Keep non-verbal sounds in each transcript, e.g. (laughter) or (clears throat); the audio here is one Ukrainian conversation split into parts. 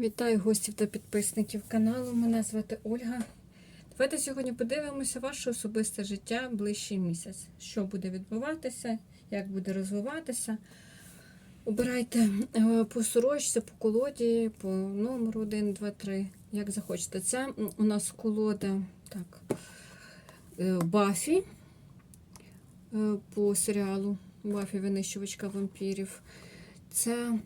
Вітаю гостів та підписників каналу. Мене звати Ольга. Давайте сьогодні подивимося ваше особисте життя ближчий місяць. Що буде відбуватися, як буде розвиватися. Обирайте е, по сорочці, по колоді, по номеру 1, 2, 3, як захочете. Це у нас колода так, е, Бафі е, по серіалу Бафі Винищувачка вампірів. Це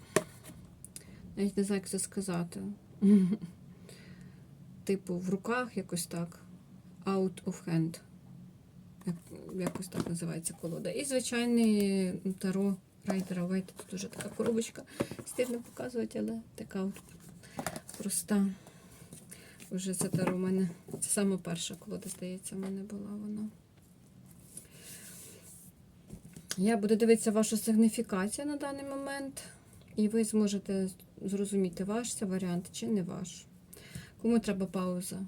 навіть не знаю, як це сказати. (laughs) Типу, в руках якось так. Out of hand. Як, якось так називається колода. І звичайний таро райдера Вейта. Тут уже така коробочка. Стильно показувати, але така от проста. Вже це таро в мене. Це саме перша колода, здається, в мене була вона. Я буду дивитися вашу сигніфікацію на даний момент. І ви зможете зрозуміти, ваш це варіант чи не ваш. Кому треба пауза?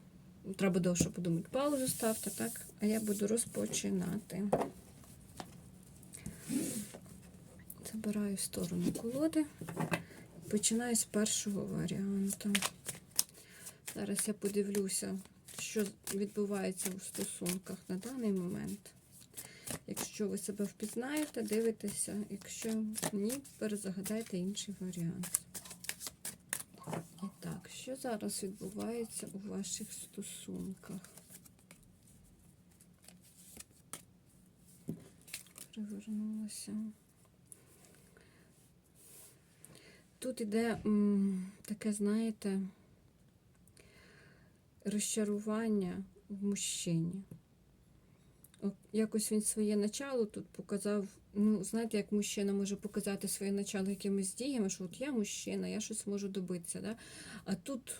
Треба довше подумати. Паузу ставте, так? А я буду розпочинати. Забираю сторону колоди. Починаю з першого варіанту. Зараз я подивлюся, що відбувається у стосунках на даний момент. Якщо ви себе впізнаєте, дивитеся, якщо ні, перезагадайте інший варіант. Що зараз відбувається у ваших стосунках? Привернулася. Тут іде таке, знаєте, розчарування в мужчині. Якось він своє начало тут показав. Ну, знаєте, як мужчина може показати своє начало якимись діями, що от я мужчина, я щось можу добитися. Да? А тут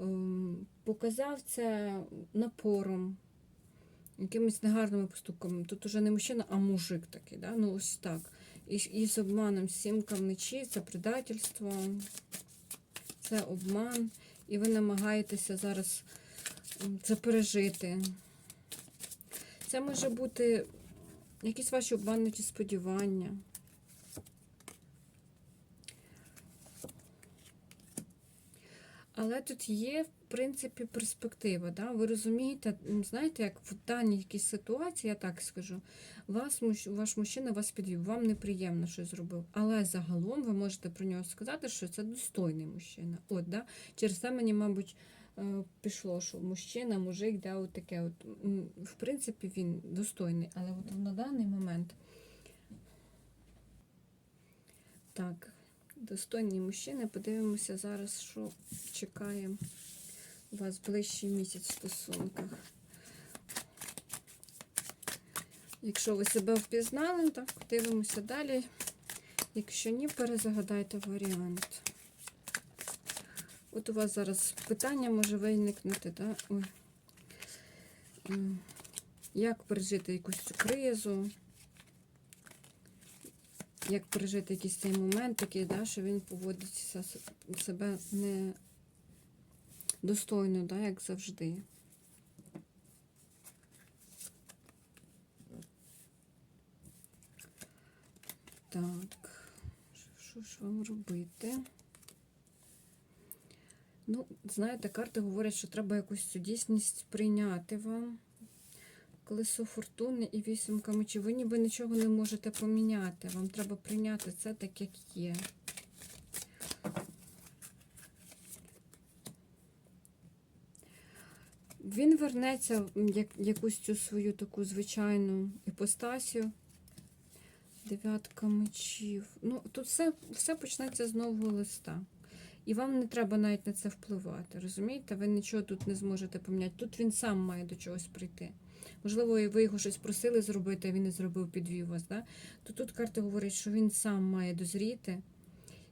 ем, показав це напором, якимись негарними поступками. Тут уже не мужчина, а мужик такий. Да? Ну, ось так. І, і з обманом сімка вночі, це предательство, це обман. І ви намагаєтеся зараз це пережити. Це може бути якісь ваші обмануті сподівання. Але тут є, в принципі, перспектива. Да? Ви розумієте, знаєте, як в даній якійсь ситуації, я так скажу, вас, ваш мужчина вас підвів, вам неприємно щось зробив. Але загалом ви можете про нього сказати, що це достойний мужчина. От, да? Через це мені, мабуть, пішло, що мужчина, мужик, да, от таке. От, в принципі, він достойний, але от на даний момент. Так, достойні мужчини. Подивимося зараз, що чекає вас ближчий місяць в стосунках. Якщо ви себе впізнали, так дивимося далі. Якщо ні, перезагадайте варіант. От у вас зараз питання може виникнути, да? Ой. Як пережити якусь цю кризу? Як пережити якийсь цей момент такий, да, що він поводить се- себе не достойно, да, як завжди. Так, що ж вам робити? Ну, знаєте, карти говорять, що треба якусь цю дійсність прийняти вам. Колесо фортуни і вісімка мечів. Ви ніби нічого не можете поміняти. Вам треба прийняти це так, як є. Він вернеться в як, якусь цю свою таку звичайну іпостасію. Дев'ятка мечів. Ну, тут все, все почнеться з нового листа. І вам не треба навіть на це впливати. Розумієте? Ви нічого тут не зможете поміняти. Тут він сам має до чогось прийти. Можливо, ви його щось просили зробити, а він не зробив, підвів вас. Да? То тут карти говорять, що він сам має дозріти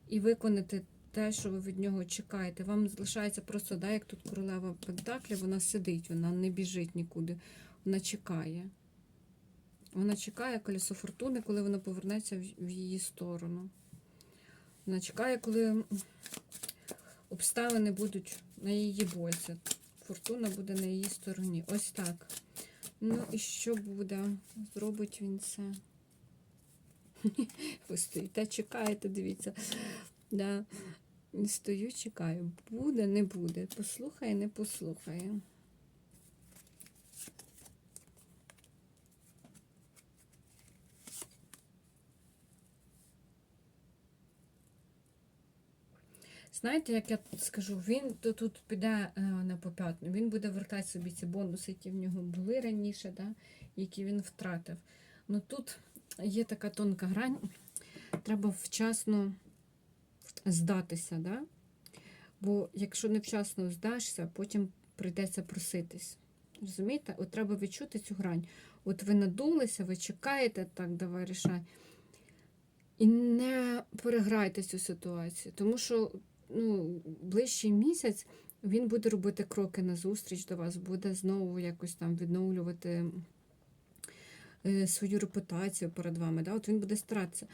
і виконати те, що ви від нього чекаєте. Вам залишається просто, да, як тут королева Пентаклі, вона сидить, вона не біжить нікуди, вона чекає. Вона чекає колесо фортуни, коли воно повернеться в її сторону. Вона чекає, коли обставини будуть на її боці. Фортуна буде на її стороні. Ось так. Ну і що буде? Зробить він це. (laughs) Ви стоїте, чекаєте, дивіться. Да. Стою, чекаю. Буде, не буде. Послухає, не послухає. Знаєте, як я скажу, він то тут піде е, на поп'ятну, він буде вертати собі ці бонуси, які в нього були раніше, да, які він втратив. Ну тут є така тонка грань, треба вчасно здатися, да? бо якщо невчасно здашся, потім прийдеться проситись. Розумієте? От треба відчути цю грань. От ви надулися, ви чекаєте, так, давай рішай. І не переграйте цю ситуацію, тому що ну, ближчий місяць він буде робити кроки назустріч до вас, буде знову якось там відновлювати е, свою репутацію перед вами. Да? От він буде старатися.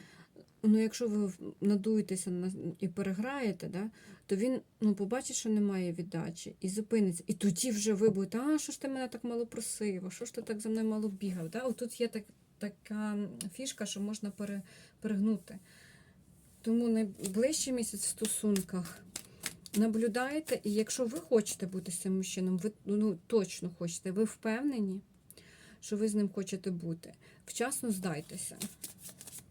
Ну, якщо ви надуєтеся і переграєте, да, то він ну, побачить, що немає віддачі, і зупиниться. І тоді вже ви будете, а що ж ти мене так мало просив, а що ж ти так за мною мало бігав? Да? От тут є так, така фішка, що можна пере, перегнути. Тому найближчий місяць в стосунках наблюдайте, і якщо ви хочете бути з цим мужчином, ви ну, точно хочете, ви впевнені, що ви з ним хочете бути. Вчасно здайтеся.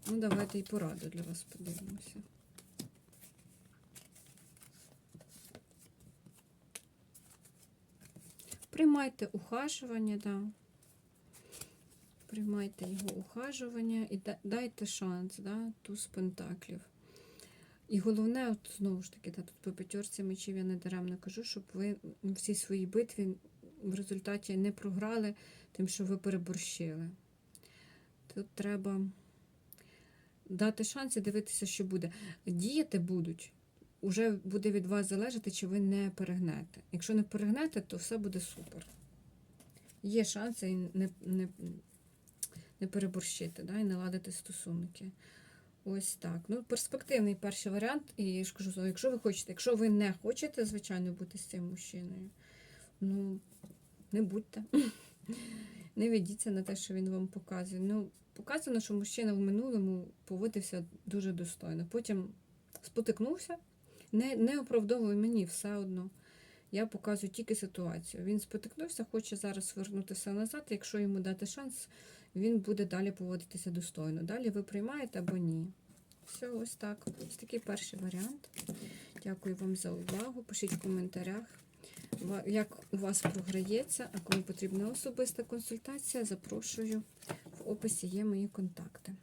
Ну, давайте і пораду для вас подивимося. Приймайте ухажування, да. Приймайте його ухажування і дайте шанс, да, туз пентаклів. І головне, от знову ж таки, да, тут по п'ятерці мечів я не даремно кажу, щоб ви в цій своїй битві в результаті не програли тим, що ви переборщили. Тут треба дати шанс і дивитися, що буде. Діяти будуть. Уже буде від вас залежати, чи ви не перегнете. Якщо не перегнете, то все буде супер. Є шанси не, не, не переборщити, да, і наладити стосунки. Ось так. Ну, перспективний перший варіант. І я ж кажу, якщо ви хочете, якщо ви не хочете, звичайно, бути з цим мужчиною, ну, не будьте. (laughs) Не ведіться на те, що він вам показує. Ну, показано, що мужчина в минулому поводився дуже достойно. Потім спотикнувся, не, не оправдовує мені все одно. Я показую тільки ситуацію. Він спотикнувся, хоче зараз вернути все назад. Якщо йому дати шанс, він буде далі поводитися достойно. Далі ви приймаєте або ні. Все, ось так. Ось такий перший варіант. Дякую вам за увагу. Пишіть в коментарях, як у вас програється, а кому потрібна особиста консультація, запрошую. В описі є мої контакти.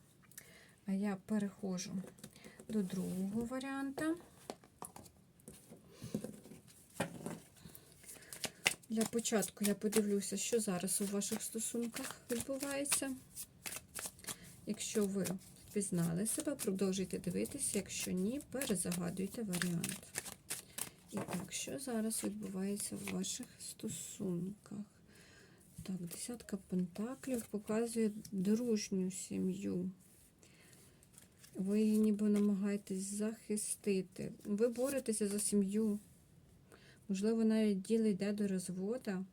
А я переходжу до другого варіанта. Для початку я подивлюся, що зараз у ваших стосунках відбувається. Якщо ви впізнали себе, продовжуйте дивитися. Якщо ні, перезагадуйте варіант. І так, що зараз відбувається в ваших стосунках? Так, десятка пентаклів показує дружню сім'ю. Ви її ніби намагаєтесь захистити. Ви боретеся за сім'ю. Можливо, навіть діло йде до розвода.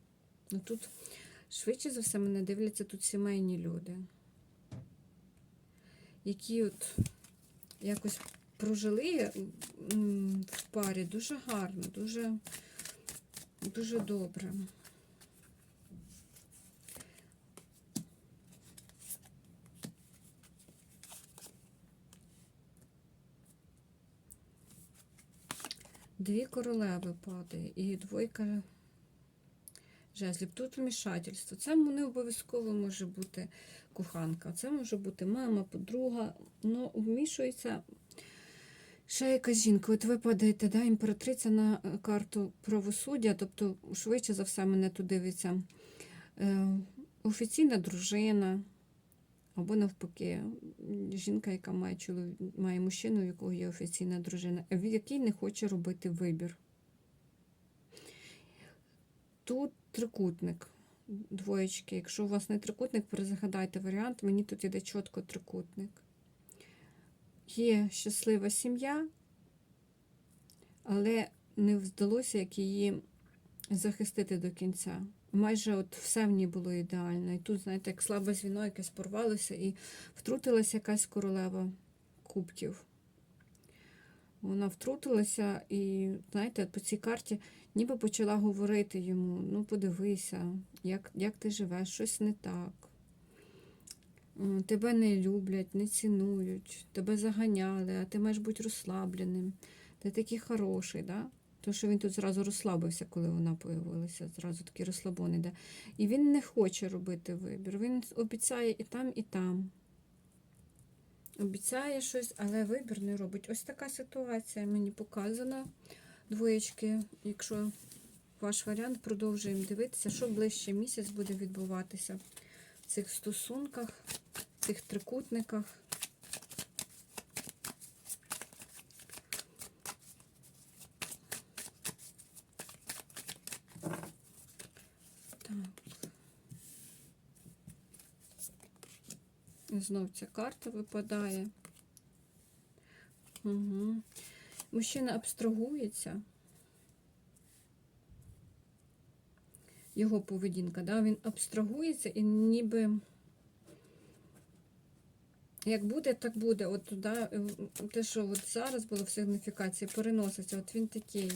Ну тут, швидше за все, мене дивляться тут сімейні люди, які от якось прожили в парі дуже гарно, дуже, дуже добре. Дві королеви падає і двойка жезлів. Тут вмішательство. Це не обов'язково може бути коханка. Це може бути мама, подруга. Ну, вмішується ще якась жінка. От ви падаєте, да, імператриця на карту правосуддя, тобто, швидше за все, мене тут дивиться е, офіційна дружина. Або навпаки, жінка, яка має чоловік, має мужчину, у якого є офіційна дружина, в який не хоче робити вибір. Тут трикутник, двоєчки. Якщо у вас не трикутник, перезагадайте варіант. Мені тут іде чітко трикутник. Є щаслива сім'я, але не вдалося як її захистити до кінця. Майже от все в ній було ідеально. І тут, знаєте, як слабе звіно якесь порвалося і втрутилася якась королева кубків. Вона втрутилася і, знаєте, по цій карті ніби почала говорити йому: ну, подивися, як, як ти живеш, щось не так. Тебе не люблять, не цінують, тебе заганяли, а ти маєш бути розслабленим. Ти такий хороший, да? То, що він тут зразу розслабився, коли вона появилася, зразу такий розслабон іде. І він не хоче робити вибір. Він обіцяє і там, і там. Обіцяє щось, але вибір не робить. Ось така ситуація мені показана. Двоєчки, якщо ваш варіант, продовжуємо дивитися, що ближче місяць буде відбуватися в цих стосунках, в цих трикутниках. Знов ця карта випадає. Угу. Мужчина абстрагується. Його поведінка, да? він абстрагується і ніби як буде, так буде. От да, те, що от зараз було в сигніфікації, переноситься. От він такий,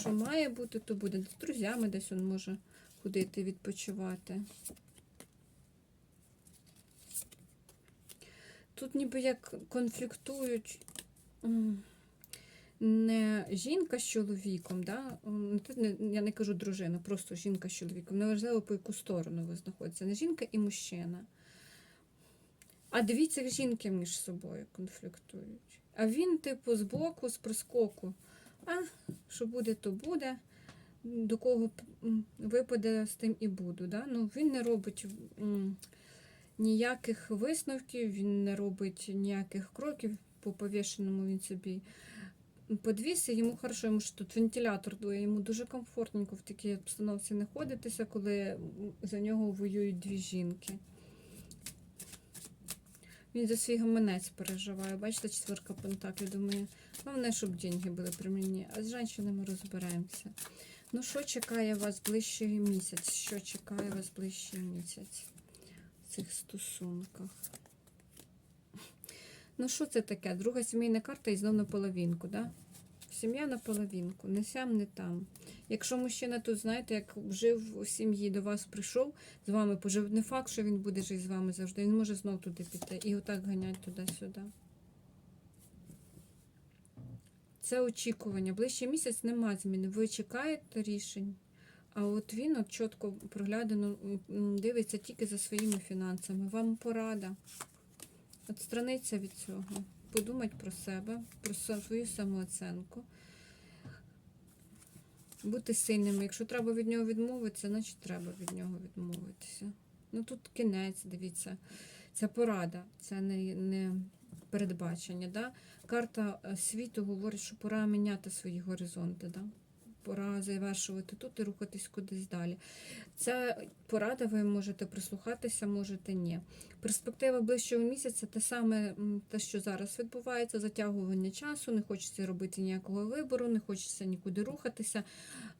що має бути, то буде. З друзями десь він може ходити, відпочивати. Тут ніби як конфліктують не жінка з чоловіком, да? тут не, я не кажу дружина, просто жінка з чоловіком. Неважливо, по яку сторону ви знаходитеся. Не жінка і мужчина. А дві цих жінки між собою конфліктують. А він, типу, збоку, з прискоку. А що буде, то буде. До кого випаде, з тим і буду. Да? Ну, він не робить. Ніяких висновків, він не робить ніяких кроків по повішеному він собі подвіз, і йому хорошо, йому ж тут вентилятор дує, йому дуже комфортненько в такій обстановці знаходитися, коли за нього воюють дві жінки. Він за свій гаманець переживає. Бачите, четверка пентаклів, думає, головне, щоб деньги були при а з жінками розберемося. Ну, що чекає вас ближчий місяць? Що чекає вас ближчий місяць? Цих стосунках. Ну, що це таке? Друга сімейна карта і знов на половинку, да? Сім'я на половинку, не сям, не там. Якщо мужчина тут, знаєте, як жив у сім'ї, до вас прийшов, з вами пожив, не факт, що він буде жити з вами завжди. Він може знов туди піти і отак ганять туди-сюди. Це очікування. Ближчий місяць нема зміни. Ви чекаєте рішень. А от він от чітко проглядано дивиться тільки за своїми фінансами. Вам порада. Отстраниться від цього. Подумати про себе, про свою самооценку. Бути сильними. Якщо треба від нього відмовитися, значить треба від нього відмовитися. Ну тут кінець, дивіться. Це порада, це не, не передбачення. Да? Карта е, світу говорить, що пора міняти свої горизонти. Да? Пора завершувати тут і рухатись кудись далі. Ця порада, ви можете прислухатися, можете ні. Перспектива ближчого місяця те саме, те, що зараз відбувається, затягування часу, не хочеться робити ніякого вибору, не хочеться нікуди рухатися.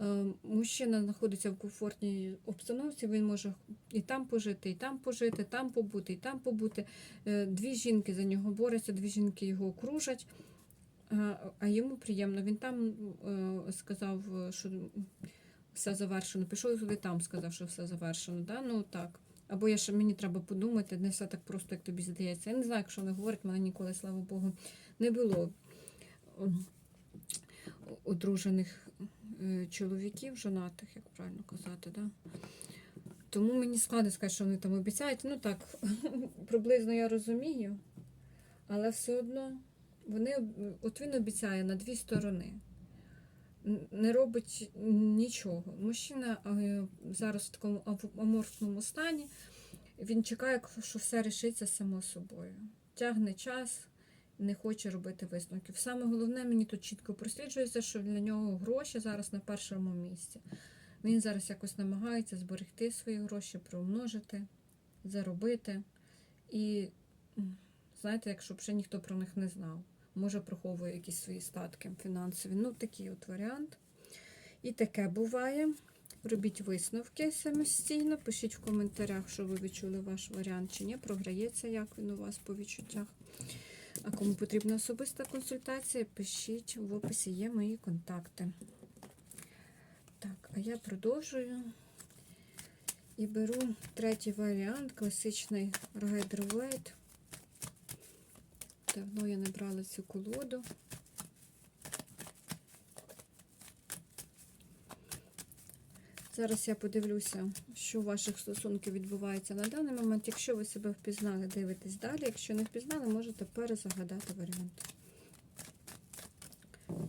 Е, Мужчина знаходиться в комфортній обстановці, він може і там пожити, і там пожити, там побути, і там побути. Е, Дві жінки за нього борються, дві жінки його окружать. А, йому приємно. Він там е, сказав, що все завершено. Пішов туди там, сказав, що все завершено. Да? Ну так. Або я ще мені треба подумати, не все так просто, як тобі здається. Я не знаю, якщо вони говорять, мене ніколи, слава Богу, не було одружених е, чоловіків, жонатих, як правильно казати. Да? Тому мені складно сказати, що вони там обіцяють. Ну так, (laughs) приблизно я розумію, але все одно вони, от він обіцяє на дві сторони. Не робить нічого. Мужчина е, зараз в такому аморфному стані. Він чекає, що все рішиться само собою. Тягне час, не хоче робити висновків. Саме головне, мені тут чітко просліджується, що для нього гроші зараз на першому місці. Він зараз якось намагається зберегти свої гроші, приумножити, заробити. І знаєте, якщо б ще ніхто про них не знав. Може, приховує якісь свої статки фінансові. Ну, такий от варіант. І таке буває. Робіть висновки самостійно. Пишіть в коментарях, що ви відчули ваш варіант чи ні. Програється, як він у вас по відчуттях. А кому потрібна особиста консультація, пишіть в описі є мої контакти. Так, а я продовжую і беру третій варіант, класичний Rider. Давно я не брала цю колоду. Зараз я подивлюся, що у ваших стосунків відбувається на даний момент. Якщо ви себе впізнали, дивитесь далі. Якщо не впізнали, можете перезагадати варіант.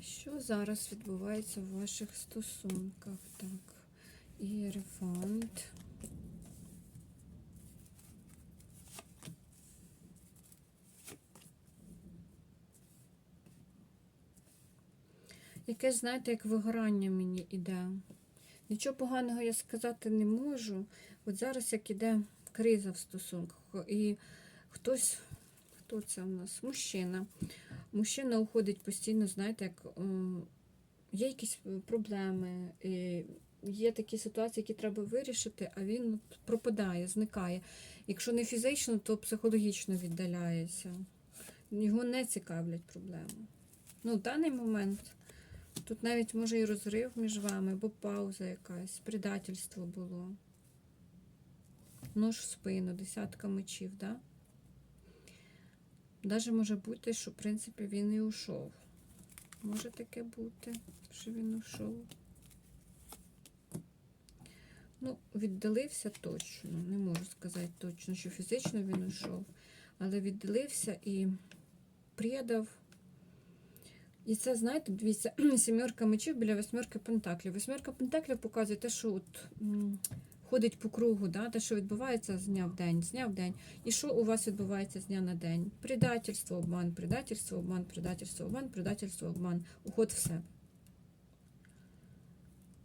Що зараз відбувається в ваших стосунках? Так, Єрефант. Якесь, знаєте, як вигорання мені іде. Нічого поганого я сказати не можу. От зараз як іде криза в стосунках, і хтось, хто це у нас? Мужчина. Мужчина уходить постійно, знаєте, як е, є якісь проблеми, є такі ситуації, які треба вирішити, а він пропадає, зникає. Якщо не фізично, то психологічно віддаляється. Його не цікавлять проблеми. Ну, в даний момент. Тут навіть може і розрив між вами, або пауза якась, предательство було. Нож в спину, десятка мечів, да? Даже може бути, що, в принципі, він і ушов. Може таке бути, що він ушов. Ну, віддалився точно. Не можу сказати точно, що фізично він ушов, але віддалився і предав. І це, знаєте, дивіться, (clears throat) сімерка мечів біля восьмерки пентаклів. Восьмерка пентаклів показує те, що от, ходить по кругу, да, те, що відбувається з дня в день, з дня в день. І що у вас відбувається з дня на день? Предательство, обман, предательство, обман, предательство, обман, предательство, обман, уход в себе.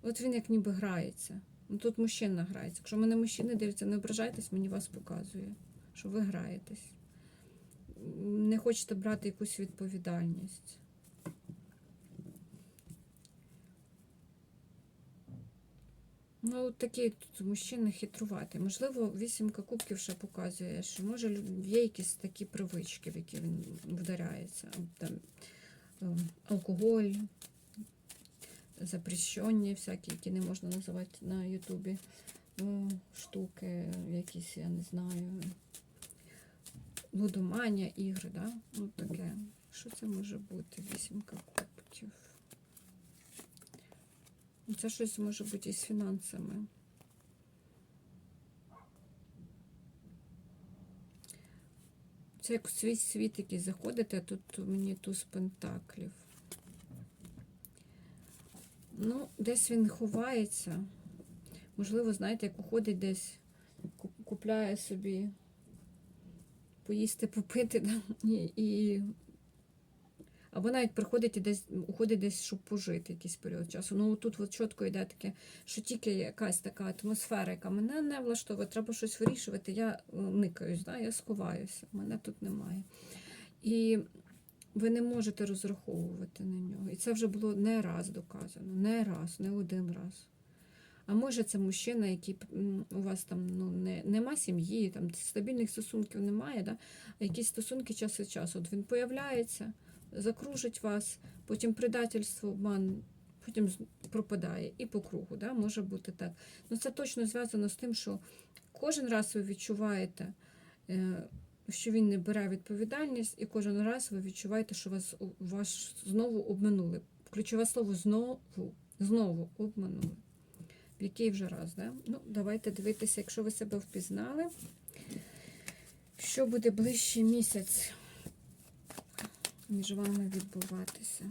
От він як ніби грається. Ну, Тут мужчина грається. Якщо мене мужчини дивляться, не ображайтесь, мені вас показує, що ви граєтесь. Не хочете брати якусь відповідальність. Ну, такий тут мужчина хитруватий. Можливо, вісімка кубків ще показує, що може є якісь такі привички, в які він вдаряється. Там, ем, алкоголь, запрещені всякі, які не можна називати на Ютубі. Ну, штуки, якісь, я не знаю, лудомання, ігри, да? Ну, таке. Що це може бути? Вісімка кубків. Ну, Це щось може бути із фінансами. Це як свій світ який заходите, а тут мені туз пентаклів. Ну, десь він ховається. Можливо, знаєте, як уходить десь, купляє собі поїсти, попити, (laughs) да? і, і або навіть приходить і десь уходить десь, щоб пожити якийсь період часу. Ну тут от чітко йде таке, що тільки якась така атмосфера, яка мене не влаштовує, треба щось вирішувати. Я е, никаюсь, да? я сховаюся, мене тут немає. І ви не можете розраховувати на нього. І це вже було не раз доказано, не раз, не один раз. А може це мужчина, який у вас там ну, не, нема сім'ї, там стабільних стосунків немає, да? а якісь стосунки час від часу. От він появляється, закружить вас, потім предательство, обман, потім пропадає і по кругу. Да? Може бути так. Ну це точно зв'язано з тим, що кожен раз ви відчуваєте, е, що він не бере відповідальність, і кожен раз ви відчуваєте, що вас, вас знову обманули. Ключове слово знову, знову обманули. В який вже раз, да? Ну, давайте дивитися, якщо ви себе впізнали. Що буде ближчий місяць між вами відбуватися?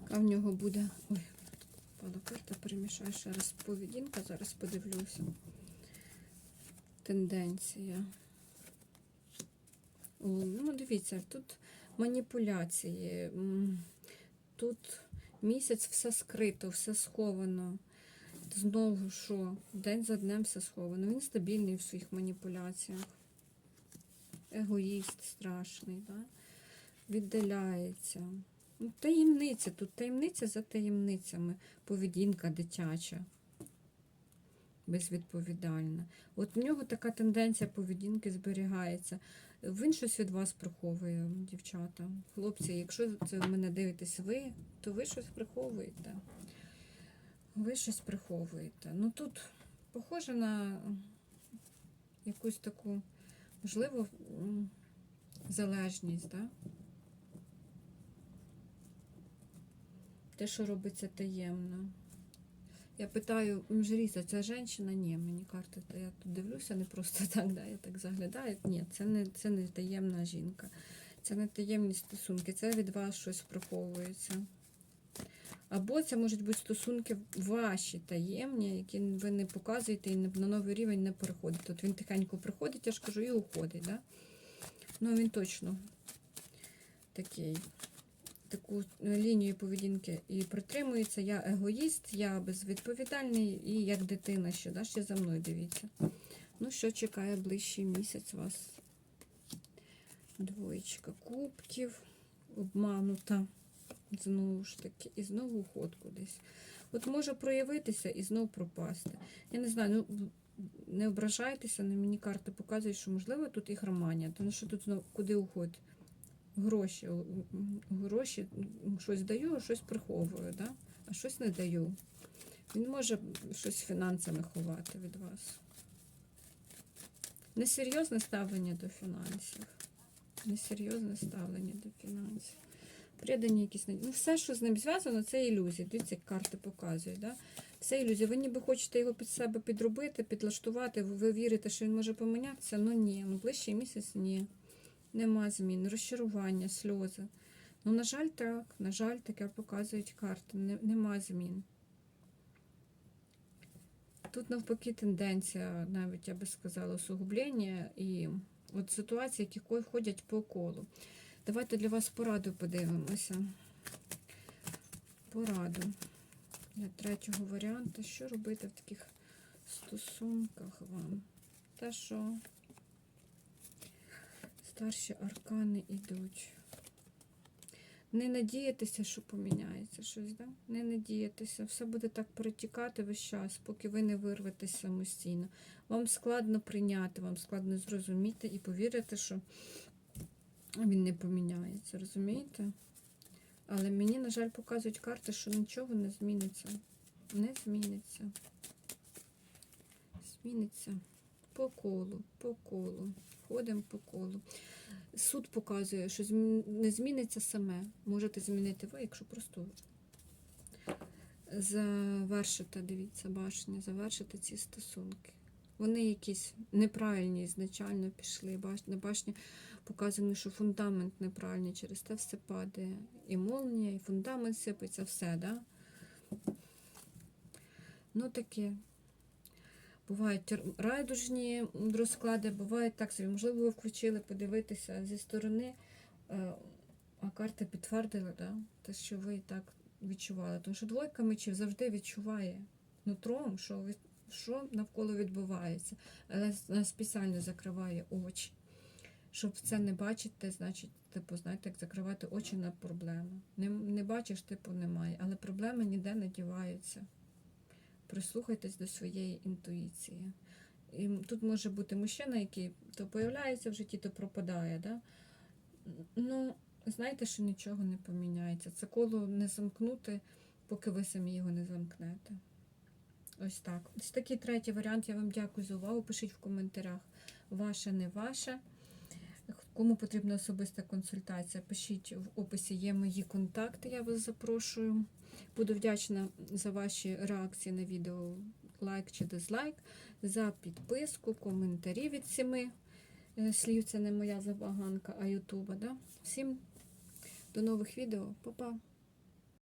Яка в нього буде. Ой, впала карта, перемішаю ще раз поведінка, зараз подивлюся. Тенденція. О, ну, дивіться, тут маніпуляції. Тут місяць все скрито, все сховано. Знову що? День за днем все сховано. Він стабільний в своїх маніпуляціях. Егоїст страшний, да? віддаляється. Ну, таємниця, тут таємниця за таємницями, поведінка дитяча, безвідповідальна. От в нього така тенденція поведінки зберігається. Він щось від вас приховує, дівчата. Хлопці, якщо це мене дивитесь ви, то ви щось приховуєте. Ви щось приховуєте. Ну тут похоже на якусь таку, можливо, залежність, так? Те, що робиться таємно. Я питаю, Мжеріса, ця жінка? Ні, мені карти, та я тут дивлюся, не просто (laughs) так, да, я так заглядаю. Ні, це не, це не таємна жінка. Це не таємні стосунки, це від вас щось приховується. Або це можуть бути стосунки ваші таємні, які ви не показуєте і на новий рівень не переходите. От він тихенько приходить, я ж кажу, і уходить. Да? Ну, він точно такий, таку лінію поведінки і притримується. Я егоїст, я безвідповідальний і як дитина ще, да? ще за мною дивіться. Ну, що чекає ближчий місяць вас? Двоєчка кубків, обманута. Знову ж таки, і знову уход кудись. От може проявитися і знову пропасти. Я не знаю, ну не ображайтеся, на мені карти показують, що можливо тут і ігроманія, тому що тут знову куди уход? Гроші. Гроші, щось даю, а щось приховую, да? а щось не даю. Він може щось фінансами ховати від вас. Несерйозне ставлення до фінансів. Несерйозне ставлення до фінансів. Придані якісь ну, все, що з ним зв'язано, це ілюзії. Дивіться, як карти показують. Да? Все ілюзії. Ви ніби хочете його під себе підробити, підлаштувати, ви вірите, що він може помінятися. Ну ні, ну ближчий місяць ні. Нема змін, розчарування, сльози. Ну, на жаль, так, на жаль, таке показують карти. Нема змін. Тут навпаки тенденція, навіть я би сказала, усугублення і от ситуації, які ходять по колу. Давайте для вас пораду подивимося. Пораду для третього варіанту. Що робити в таких стосунках вам? Те, що старші аркани йдуть. Не надіятися, що поміняється щось, да? Не надіятися. Все буде так перетікати весь час, поки ви не вирветесь самостійно. Вам складно прийняти, вам складно зрозуміти і повірити, що він не поміняється, розумієте? Але мені, на жаль, показують карти, що нічого не зміниться. Не зміниться. Зміниться по колу, по колу. Ходимо по колу. Суд показує, що не зміниться саме. Можете змінити ви, якщо просто завершите, дивіться, башня, завершити ці стосунки. Вони якісь неправильні ізначально пішли. На башні показано, що фундамент неправильний, через те все падає. І молнія, і фундамент сипеться, все, да? Ну таке. Бувають райдужні розклади, бувають так собі. Можливо, ви включили подивитися зі сторони, е, а карта підтвердила, да? те, що ви і так відчували. Тому що двойка мечів завжди відчуває нутром, що, ви- що навколо відбувається, але вона спеціально закриває очі. Щоб це не бачити, значить, типу, знаєте, як закривати очі на проблему. Не, не бачиш, типу, немає, але проблеми ніде не діваються. Прислухайтесь до своєї інтуїції. І тут може бути мужчина, який то появляється в житті, то пропадає. Да? Ну, знаєте, що нічого не поміняється. Це коло не замкнути, поки ви самі його не замкнете. Ось так. Ось такий третій варіант. Я вам дякую за увагу. Пишіть в коментарях, ваше, не ваше. Кому потрібна особиста консультація, пишіть в описі є мої контакти, я вас запрошую. Буду вдячна за ваші реакції на відео, лайк чи дизлайк, за підписку, коментарі від сіми слів. Це не моя забаганка, а Ютуба. Да? Всім до нових відео. Па-па!